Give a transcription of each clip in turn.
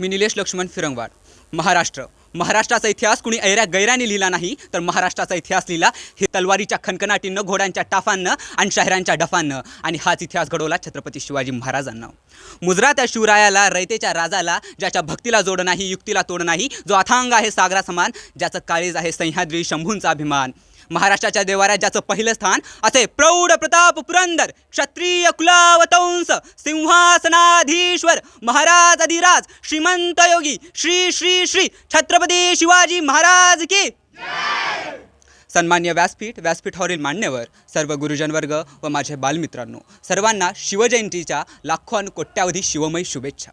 मी निलेश लक्ष्मण फिरंगवाड. महाराष्ट्र. महाराष्ट्राचा इतिहास कुणी ऐऱ्या गैराने लिहिला नाही तर महाराष्ट्राचा इतिहास लिहिला हे तलवारीच्या खणखणाटीनं घोड्यांच्या टाफांनं आणि शहरांच्या डफांनं. आणि हाच इतिहास घडवला छत्रपती शिवाजी महाराजांना. मुजरा त्या शिवरायाला रयतेच्या राजाला ज्याच्या भक्तीला जोड नाही युक्तीला तोड नाही जो अथांग आहे सागरा समान ज्याचं काळीज आहे सह्याद्री शंभूंचा अभिमान. महाराष्ट्राच्या देवाऱ्यात ज्याचं पहिलं स्थान असे प्रौढ प्रताप पुरंदर क्षत्रिय हंस सिंहासनाधीश्वर महाराज अधिराज श्रीमंत योगी श्री श्री श्री छत्रपती शिवाजी महाराज की सन्मान्य व्यासपीठ व्यासपीठावरील मान्यवर सर्व गुरुजनवर्ग व माझे बालमित्रांनो सर्वांना शिवजयंतीच्या लाखो आणि कोट्यावधी शिवमयी शुभेच्छा.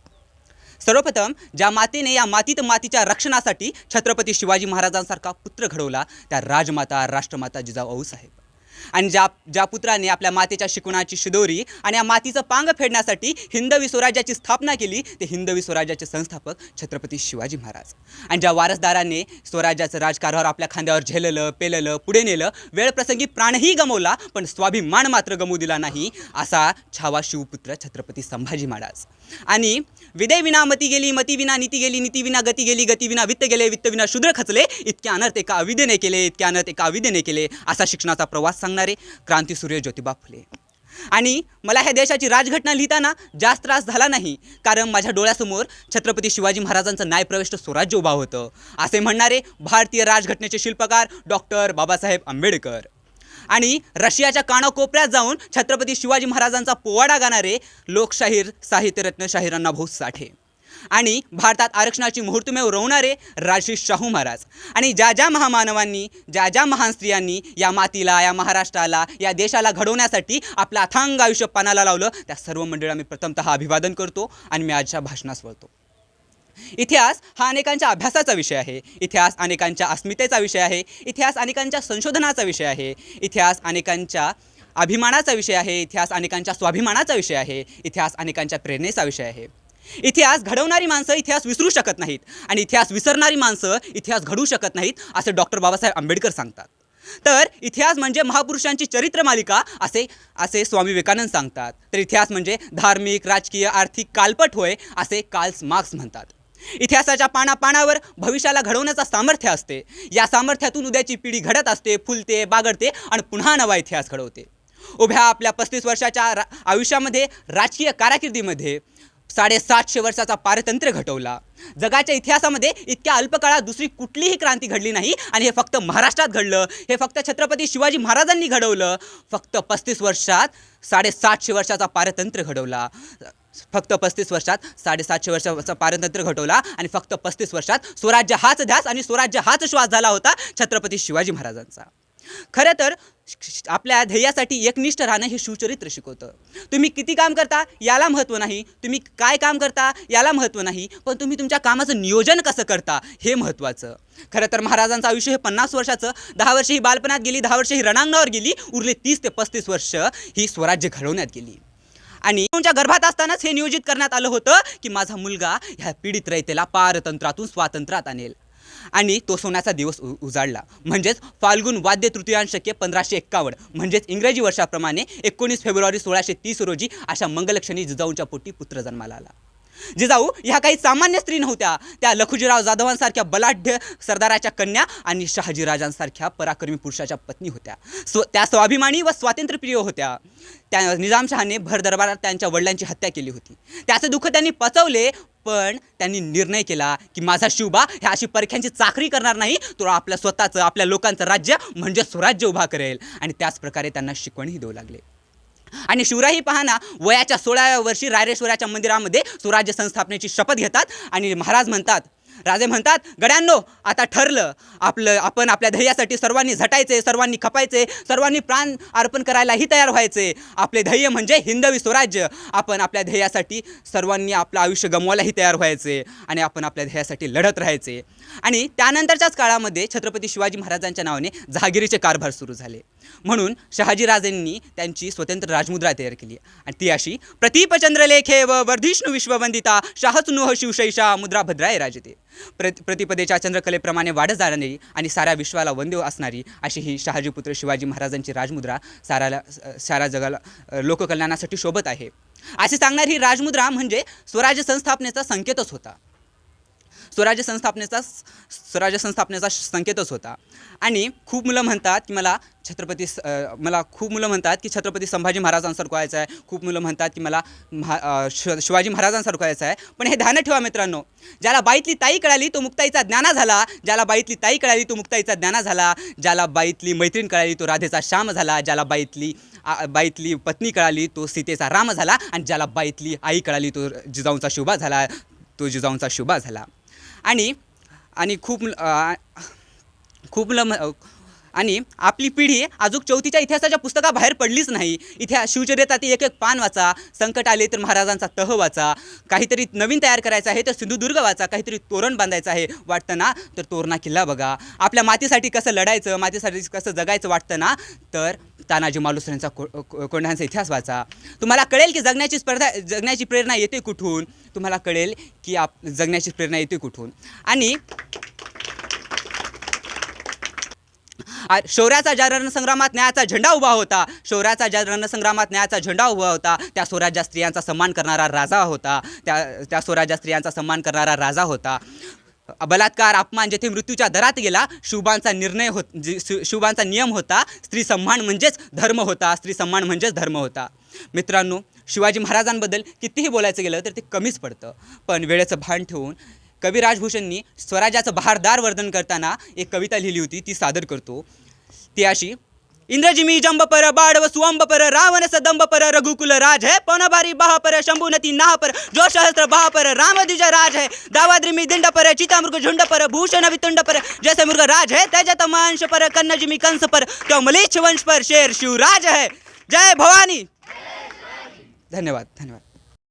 सर्वप्रथम ज्या मातेने या मातीत मातीच्या रक्षणासाठी छत्रपती शिवाजी महाराजांसारखा पुत्र घडवला त्या राजमाता राष्ट्रमाता जिजाऊ साहेब आणि ज्या ज्या पुत्राने आपल्या मातेच्या शिकवणाची शिदोरी आणि या मातीचं पांग फेडण्यासाठी हिंदवी स्वराज्याची स्थापना केली ते हिंदवी स्वराज्याचे संस्थापक छत्रपती शिवाजी महाराज. आणि ज्या वारसदाराने स्वराज्याचं राजकारभार आपल्या खांद्यावर झेललं पेललं पुढे नेलं वेळप्रसंगी प्राणही गमवला पण स्वाभिमान मात्र गमवू दिला नाही असा छावा शिवपुत्र छत्रपती संभाजी महाराज. आणि विदय विना मती गेली मती विना नीती गेली नीती विना गती गेली गती विना वित्त गेले वित्त विना शूद्र खचले इतके अनर्थ एका अविद्येने केले इतके अनर्थ एका अविद्येने केले असा शिक्षणाचा प्रवास सांगणारे क्रांतीसूर्य ज्योतिबा फुले. आणि मला ह्या देशाची राजघटना लिहिताना जास्त त्रास झाला नाही कारण माझ्या डोळ्यासमोर छत्रपती शिवाजी महाराजांचं न्यायप्रविष्ट स्वराज्य उभा होतं असे म्हणणारे भारतीय राजघटनेचे शिल्पकार डॉक्टर बाबासाहेब आंबेडकर. आणि रशियाच्या कानाकोपऱ्यात जाऊन छत्रपती शिवाजी महाराजांचा पोवाडा गाणारे लोकशाहीर साहित्यरत्न शाहीर अण्णाभाऊ साठे. आणि भारतात आरक्षणाची मुहूर्तमेव रोवणारे राजश्री शाहू महाराज. आणि ज्या ज्या महामानवांनी ज्या ज्या महान स्त्रियांनी या मातीला या महाराष्ट्राला या देशाला घडवण्यासाठी आपलं अथांग आयुष्य पानाला लावलं त्या सर्व मंडळाला मी प्रथमतः अभिवादन करतो आणि मी आजच्या भाषणास वळतो. इतिहास हा अनेकांच्या अभ्यासाचा विषय आहे. इतिहास अनेकांच्या अस्मितेचा विषय आहे. इतिहास अनेकांच्या संशोधनाचा विषय आहे. इतिहास अनेकांच्या अभिमानाचा विषय आहे. इतिहास अनेकांच्या स्वाभिमानाचा विषय आहे. इतिहास अनेकांच्या प्रेरणेचा विषय आहे. इतिहास घडवणारी माणसं इतिहास विसरू शकत नाहीत. आणि इतिहास विसरणारी माणसं इतिहास घडवू शकत नाहीत असे डॉक्टर बाबासाहेब आंबेडकर सांगतात. तर इतिहास म्हणजे महापुरुषांची चरित्र मालिका असे असे स्वामी विवेकानंद सांगतात. तर इतिहास म्हणजे धार्मिक राजकीय आर्थिक कालपट होय असे कार्ल्स मार्क्स म्हणतात. इतिहासाच्या पानापानावर भविष्याला घडवण्याचा सामर्थ्य असते. या सामर्थ्यातून उद्याची पिढी घडत असते फुलते बागडते आणि पुन्हा नवा इतिहास घडवते. उभ्या आपल्या पस्तीस वर्षाच्या रा आयुष्यामध्ये राजकीय कारकिर्दीमध्ये साडेसातशे वर्षाचा पारतंत्र्य घटवला. जगाच्या इतिहासामध्ये इतक्या अल्पकाळात दुसरी कुठलीही क्रांती घडली नाही आणि हे फक्त महाराष्ट्रात घडलं. हे फक्त छत्रपती शिवाजी महाराजांनी घडवलं. फक्त पस्तीस वर्षात साडेसातशे वर्षाचा पारतंत्र्य घडवला. फक्त पस्तीस वर्षात साडेसातशे वर्षाचा पारतंत्र्य घडवला आणि फक्त पस्तीस वर्षात स्वराज्य हाच ध्यास आणि स्वराज्य हाच श्वास झाला होता छत्रपती शिवाजी महाराजांचा. खरं तर आपल्या ध्येयासाठी एकनिष्ठ राहणं हे शिवचरित्र शिकवतं. तुम्ही किती काम करता याला महत्त्व नाही. तुम्ही काय काम करता याला महत्त्व नाही. पण तुम्ही तुमच्या कामाचं नियोजन कसं करता हे महत्त्वाचं खरं तर महाराजांचं आयुष्य हे पन्नास वर्षाचं. दहा वर्ष ही बालपणात गेली दहा वर्ष ही रणांगणावर गेली उरले तीस ते पस्तीस वर्ष ही स्वराज्य घडवण्यात गेली. आणि तुमच्या गर्भात असतानाच हे नियोजित करण्यात आलं होतं की माझा मुलगा ह्या पीडित रयतेला पारतंत्रातून स्वातंत्र्यात आणेल. आणि तो सोन्याचा दिवस उ उजाडला. म्हणजेच फाल्गुन वाद्य तृतीयांशके पंधराशे एक्कावन्न म्हणजेच इंग्रजी वर्षाप्रमाणे एकोणीस फेब्रुवारी सोळाशे तीस रोजी अशा मंगलक्षणी जिजाऊंच्या पोटी पुत्र जन्माला आला. जिजाऊ ह्या काही सामान्य स्त्री नव्हत्या. त्या लखुजीराव जाधवांसारख्या बलाढ्य सरदाराच्या कन्या आणि शहाजीराजांसारख्या पराक्रमी पुरुषाच्या पत्नी होत्या. स्व त्या स्वाभिमानी व स्वातंत्र्यप्रिय होत्या. त्या निजामशहाने भर दरबारात त्यांच्या वडिलांची हत्या केली होती. त्याचं दुःख त्यांनी पचवले पण त्यांनी निर्णय केला की माझा शिवबा ह्या अशी परख्यांची चाकरी करणार नाही तो आपल्या स्वतःचं आपल्या लोकांचं राज्य म्हणजे स्वराज्य उभा करेल. आणि त्याच प्रकारे त्यांना शिकवणही देऊ लागले. आणि शिवराही पाहना वयाच्या सोळाव्या वर्षी रायरेश्वराच्या मंदिरामध्ये स्वराज्य संस्थापनेची शपथ घेतात आणि महाराज म्हणतात राजे म्हणतात गड्यांनो आता ठरलं. आपलं आपण आपल्या ध्येयासाठी सर्वांनी झटायचे सर्वांनी खपायचे सर्वांनी प्राण अर्पण करायलाही तयार व्हायचे. आपले ध्येय म्हणजे हिंदवी स्वराज्य. आपण आपल्या ध्येयासाठी सर्वांनी आपलं आयुष्य गमवायलाही तयार व्हायचे आणि आपण आपल्या ध्येयासाठी लढत राहायचे. आणि त्यानंतरच्याच काळामध्ये छत्रपती शिवाजी महाराजांच्या नावाने जहागिरीचे कारभार सुरू झाले. म्हणून शहाजीराजेंनी त्यांची स्वतंत्र राजमुद्रा तयार केली. आणि ती अशी प्रतिपचंद्रलेखे व वर्धिष्णू विश्ववंदिता शाहचनुह शिवशैषा मुद्रा भद्राय राजते. प्रति प्रतिपदेच्या चंद्रकलेप्रमाणे वाढत जाणारी आणि साऱ्या विश्वाला वंदेव असणारी अशी ही शहाजीपुत्र शिवाजी महाराजांची राजमुद्रा साऱ्याला साऱ्या जगाला लोककल्याणासाठी शोभत आहे. असे सांगणारी ही राजमुद्रा म्हणजे स्वराज्य संस्थापनेचा संकेतच होता. स्वराज्य संस्थापनेचा स्वराज्य संस्थापनेचा संकेतच होता. आणि खूप मुलं म्हणतात की मला छत्रपती मला खूप मुलं म्हणतात की छत्रपती संभाजी महाराजांसारखं व्हायचं आहे. खूप मुलं म्हणतात की मला महा शिवाजी महाराजांसारखं व्हायचं आहे. पण हे ध्यानात ठेवा मित्रांनो ज्याला बाईतली ताई कळाली तो मुक्ताईचा ज्ञाना झाला ज्याला बाईतली ताई कळाली तो मुक्ताईचा ज्ञाना झाला ज्याला बाईतली मैत्रीण कळाली तो राधेचा श्याम झाला ज्याला बाईतली आ- बाईतली पत्नी कळाली तो सीतेचा राम झाला आणि ज्याला बाईतली आई कळाली तो जिजाऊंचा शुभा झाला तो जिजाऊंचा शुभा झाला. आणि आणि खूप खूप लम आणि आपली पिढी अजून चौथीच्या इतिहासाच्या पुस्तकाबाहेर पडलीच नाही. इथे शिवचरित्रातील एक एक पान वाचा संकट आले तर महाराजांचा तह वाचा काहीतरी नवीन तयार करायचं आहे तर सिंधुदुर्ग वाचा काहीतरी तोरण बांधायचं आहे वाटतं ना? तर तोरणा किल्ला बघा. आपल्या मातीसाठी कसं लढायचं मातीसाठी कसं जगायचं वाटतं ना? तर तानाजी मालुसरेंचा को को- कोंढांचा इतिहास वाचा. तुम्हाला कळेल की जगण्याची स्पर्धा जगण्याची प्रेरणा येते कुठून? तुम्हाला कळेल की आप जगण्याची प्रेरणा येते कुठून? आणि शौर्याचा ज्या रणसंग्रामात न्यायाचा झेंडा उभा होता शौर्याचा ज्या रणसंग्रामात न्यायाचा झेंडा उभा होता त्या स्वराज्या स्त्रियांचा सन्मान करणारा राजा होता त्या त्या स्वराज्या स्त्रियांचा सन्मान करणारा राजा होता. बलात्कार अपमान जेथे मृत्यूच्या दरात गेला शुभांचा निर्णय होत शुभांचा नियम होता स्त्री सन्मान म्हणजेच धर्म होता स्त्री सन्मान म्हणजेच धर्म होता. मित्रांनो शिवाजी महाराजांबद्दल कितीही बोलायचं गेलं तर ते कमीच पडतं. पण वेळेचं भान ठेवून कवी राजभूषणनी स्वराज्याचं बहारदार वर्णन करताना एक कविता लिहिली होती ती सादर करतो. ती अशी इंद्रजिमी जंब पर बाडव सुवंब पर रावण सदंब पर रघुकुल राज है पौनबारी बाह पर शंभुनती नाह पर जो सहस्त्र बाह पर राम द्विज राज है दावाद्रिमी दिंड पर चितामृग झुंड पर भूषण वितुंड पर जैसे मृग राज है तेज तमांश पर कन्नजिमी कंस पर क्यों मलेच्छ वंश पर शेर शिवराज है जय भवानी धन्यवाद धन्यवाद